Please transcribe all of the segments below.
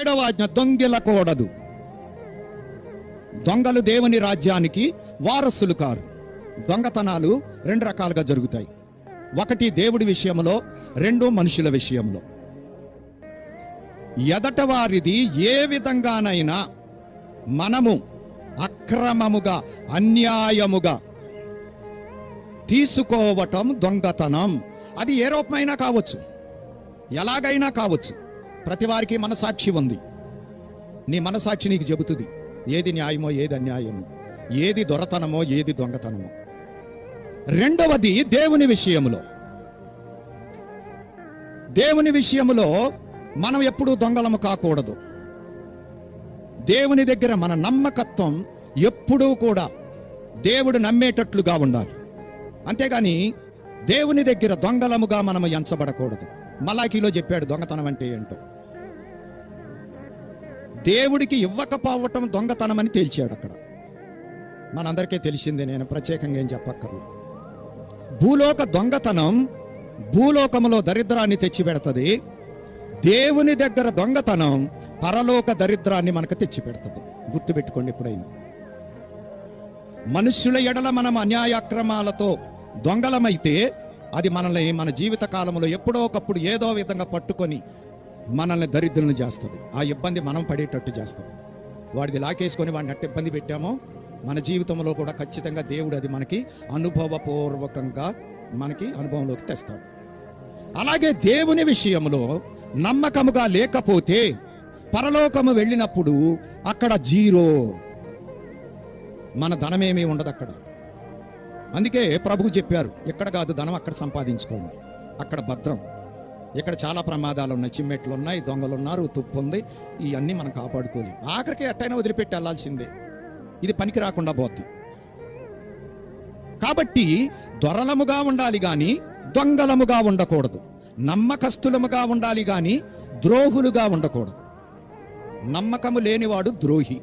ఏడవ ఆజ్ఞ దొంగిలకూడదు. దొంగలు దేవుని రాజ్యానికి వారసులు కారు. దొంగతనాలు రెండు రకాలుగా జరుగుతాయి. ఒకటి దేవుడి విషయంలో రెండు మనుషుల విషయంలో ఎదట వారిది ఏ విధంగానైనా మనము అక్రమముగా అన్యాయముగా తీసుకోవటం దొంగతనం. అది ఏ రూపమైనా కావచ్చు. ఎలాగైనా కావచ్చు. ప్రతి వారికి మనసాక్షి ఉంది. నీ మనసాక్షి నీకు చెబుతుంది. ఏది న్యాయమో ఏది అన్యాయమో ఏది దొరతనమో ఏది దొంగతనమో. రెండవది దేవుని విషయములో. దేవుని విషయములో మనం ఎప్పుడూ దొంగలము కాకూడదు. దేవుని దగ్గర మన నమ్మకత్వం ఎప్పుడూ కూడా దేవుడు నమ్మేటట్లుగా ఉండాలి. అంతేగాని దేవుని దగ్గర దొంగలముగా మనము ఎంచబడకూడదు. మలాఖీలో చెప్పాడు దొంగతనం అంటే ఏంటో. దేవుడికి ఇవ్వకపోవటం దొంగతనం అని తేల్చాడు అక్కడ. మనందరికీ తెలిసిందే నేను ప్రత్యేకంగా ఏం చెప్పక్కర్లా. భూలోక దొంగతనం భూలోకములో దరిద్రాన్ని తెచ్చిపెడుతుంది. దేవుని దగ్గర దొంగతనం పరలోక దరిద్రాన్ని మనకు తెచ్చిపెడుతుంది. గుర్తుపెట్టుకోండి ఎప్పుడైనా. మనుష్యుల ఎడల మనం అన్యాయక్రమాలతో దొంగలమైతే అది మనల్ని మన జీవిత కాలంలో ఎప్పుడో ఒకప్పుడు ఏదో విధంగా పట్టుకొని మనల్ని దరిద్రులను చేస్తుంది. ఆ ఇబ్బంది మనం పడేటట్టు చేస్తుంది. వాడిది లాకేసుకొని వాడిని అట్ట ఇబ్బంది పెట్టామో మన జీవితంలో కూడా ఖచ్చితంగా దేవుడు అది మనకి అనుభవపూర్వకంగా మనకి అనుభవంలోకి తెస్తాడు. అలాగే దేవుని విషయంలో నమ్మకముగా లేకపోతే పరలోకము వెళ్ళినప్పుడు అక్కడ జీరో. మన ధనమేమీ ఉండదు అక్కడ. అందుకే ప్రభువు చెప్పారు ఎక్కడ కాదు ధనం అక్కడ సంపాదించుకోండి. అక్కడ భద్రం. ఇక్కడ చాలా ప్రమాదాలు ఉన్నాయి. చిమ్మెట్లు ఉన్నాయి దొంగలు ఉన్నారు తుప్పు ఉంది. ఇవన్నీ మనం కాపాడుకోలేం ఆఖరికి ఎట్టయినా వదిలిపెట్టి వెళ్ళాల్సిందే. ఇది పనికి రాకుండా పోద్ది. కాబట్టి దొరలముగా ఉండాలి కానీ దొంగలముగా ఉండకూడదు. నమ్మకస్తులముగా ఉండాలి గాని ద్రోహులుగా ఉండకూడదు. నమ్మకము లేనివాడు ద్రోహి.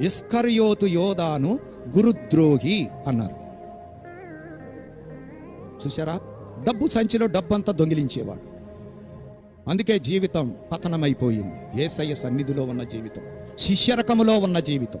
ఇస్కర్యోతు యోధాను గురుద్రోహి అన్నారు. చూసారా డబ్బు సంచిలో డబ్బంతా దొంగిలించేవాడు. అందుకే జీవితం పతనమైపోయింది. ఏసయ్య సన్నిధిలో ఉన్న జీవితం శిష్యరకములో ఉన్న జీవితం.